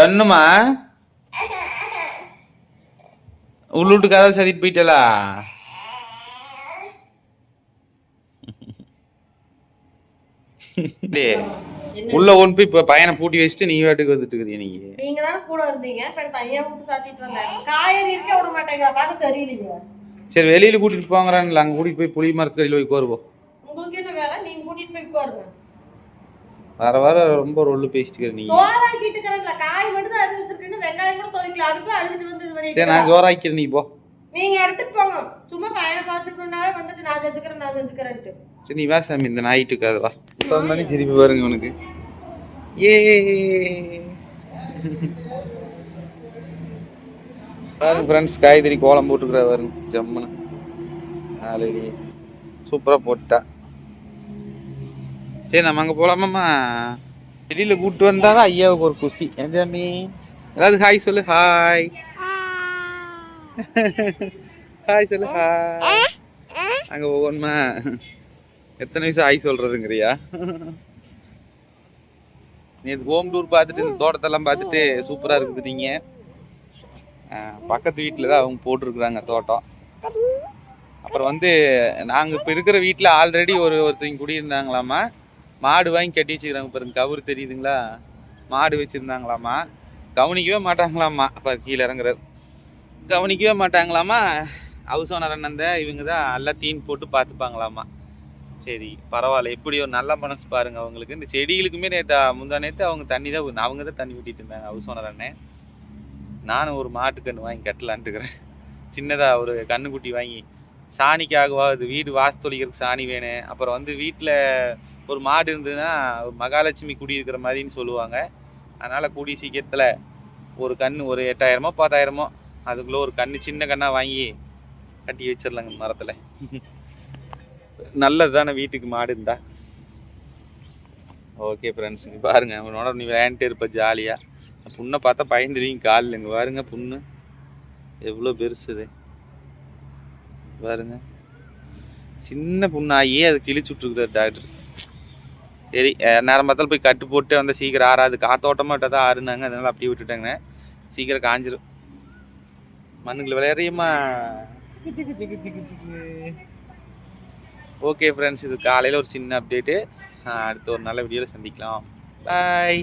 ஒண்ணுமா உள்ளூட்டு கதை சதிட்டு போயிட்டலா? டேய், உள்ள ஒன்று போய் இப்போ பையனை பூட்டி வச்சுட்டு நீ வாட்டுக்கு வந்துட்டு இருக்கிறீ நீ? நீங்க தானே கூட இருந்தீங்க இப்ப தனியா விட்டு சாத்திட்டு வந்தேன். காய்கறி இருக்க விட மாட்டேங்கிற பார்த்து தெரியலீங்க சரி வெளியில கூட்டிட்டு போங்கிறான்ல அங்க கூட்டிட்டு போய் புளி மரத்துக்கடியில் போய் கோருவோம் உங்களுக்கு என்ன வேலை? நீங்க கூட்டிட்டு போய் பாருங்க வர வர ரொம்ப ரொல்லு பேசிட்டு இருக்கிற நீ. சோறாக்கிட்டு இருக்கிறேன்ல காய் மட்டும் தான் அரிஞ்சு வச்சிருக்கேன்னு வெங்காயம் கூட தொலைக்கல. அதுக்குள்ள அழுதுட்டு வந்து இது சரி நான் ஜோராக்கிறேன் நீ போ. நீங்க எடுத்துட்டு போங்க. சும்மா பையனை பார்த்துக்கணும்னாவே வந்துட்டு நான் செஞ்சுக்கிறேன் நான் செஞ்சுக்கிறேன்ட்டு சரி நீ வா சாமி இந்த நாயிட்டுக்கு அது வா. சொன்னாலே திருப்பி பாருங்க உனக்கு ஏ பாருங்க ஃப்ரெண்ட்ஸ் காய்கறி கோலம் போட்டுக்கிறா பாருங்க. ஜம்முன்னு. ஆல்ரெடி. சூப்பராக போட்டா சரி நம்ம அங்கே போகலாமாம்மா வெளியில் கூப்பிட்டு வந்தாலும் ஐயாவுக்கு ஒரு குஷி ஏன் ஏதாவது ஹாய் சொல்லு ஹாய் ஹாய் சொல்லு ஹாய் அங்கே போகணுமா எத்தனை வயசு ஹாய் சொல்கிறதுங்கிறியா நேற்று ஹோம் டூர் பார்த்துட்டு இந்த தோட்டத்தெல்லாம் பார்த்துட்டு சூப்பராக இருக்குது நீங்கள் பக்கத்து வீட்டில் தான் அவங்க போட்டிருக்குறாங்க தோட்டம். அப்புறம் வந்து நாங்கள் இப்போ இருக்கிற வீட்டில் ஆல்ரெடி ஒரு ஒருத்தங்க குடியிருந்தாங்களாமா மாடு வாங்கி கட்டி வச்சுக்கிறாங்க பாருங்க. கவுரு தெரியுதுங்களா? மாடு வச்சுருந்தாங்களாமா கவனிக்கவே மாட்டாங்களாமா அப்போ கீழே இறங்குறாரு. கவனிக்கவே மாட்டாங்களாமா ஹவுஸ் ஓனர் அண்ணன் இவங்க தான் எல்லாம் தீன் போட்டு பார்த்துப்பாங்களாமா சரி பரவாயில்ல. எப்படி ஒரு நல்ல மனசு பாருங்க அவங்களுக்கு. இந்த செடிகளுக்குமே நேற்று முந்தா நேற்று அவங்க தண்ணி தான் அவங்க தான் தண்ணி ஊற்றிட்டு இருந்தாங்க ஹவுஸ் ஓனர் அண்ணன் நானும் ஒரு மாட்டுக்கன்று வாங்கி கட்டலான்ட்டுக்கிறேன் சின்னதாக ஒரு கண்ணுக்குட்டி வாங்கி சாணிக்காகவா இது வீடு வாஸ்தொழிக்கிறதுக்கு சாணி வேணும். அப்புறம் வந்து வீட்டில் ஒரு மாடு இருந்ததுன்னா ஒரு மகாலட்சுமி குடி இருக்கிற மாதிரின்னு சொல்லுவாங்க. அதனால் கூடிய சீக்கிரத்தில் ஒரு கன்று ஒரு எட்டாயிரமோ பத்தாயிரமோ அதுக்குள்ளே ஒரு கன்று சின்ன கண்ணாக வாங்கி கட்டி வச்சிடலாங்க மரத்தில். நல்லது தானே வீட்டுக்கு மாடு இருந்தா. ஓகே ஃப்ரெண்ட்ஸ் நீ பாருங்க அவனோட நீ விளையாண்டுட்டு இருப்ப ஜாலியாக புண்ணை பார்த்தா பயந்துருவீங்க காலில் இங்கே பாருங்க புண்ணு. எவ்வளோ பெருசுது பாருங்க. சின்ன புண்ணாகியே அது கிழிச்சு விட்ருக்குறாரு டாக்டர் சரி நேரம் பார்த்தாலும் போய் கட்டு போட்டு வந்தால் சீக்கிரம் ஆறாது. காத்தோட்டமாக விட்டால் தான் ஆறுனாங்க. அதனால அப்படியே விட்டுட்டாங்க. சீக்கிரம் காஞ்சிரும். மண்ணுக்குள்ள விளையாடுறியம்மா? சிக்கு சிக்கு சிக்கு சிக்கு சிக்கு. ஓகே ஃப்ரெண்ட்ஸ் இது காலையில் ஒரு சின்ன அப்டேட்டு அடுத்த ஒரு நல்ல வீடியோவில் சந்திக்கலாம். பாய்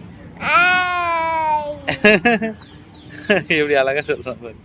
எப்படி அழகாக சொல்கிறேன் பாரு.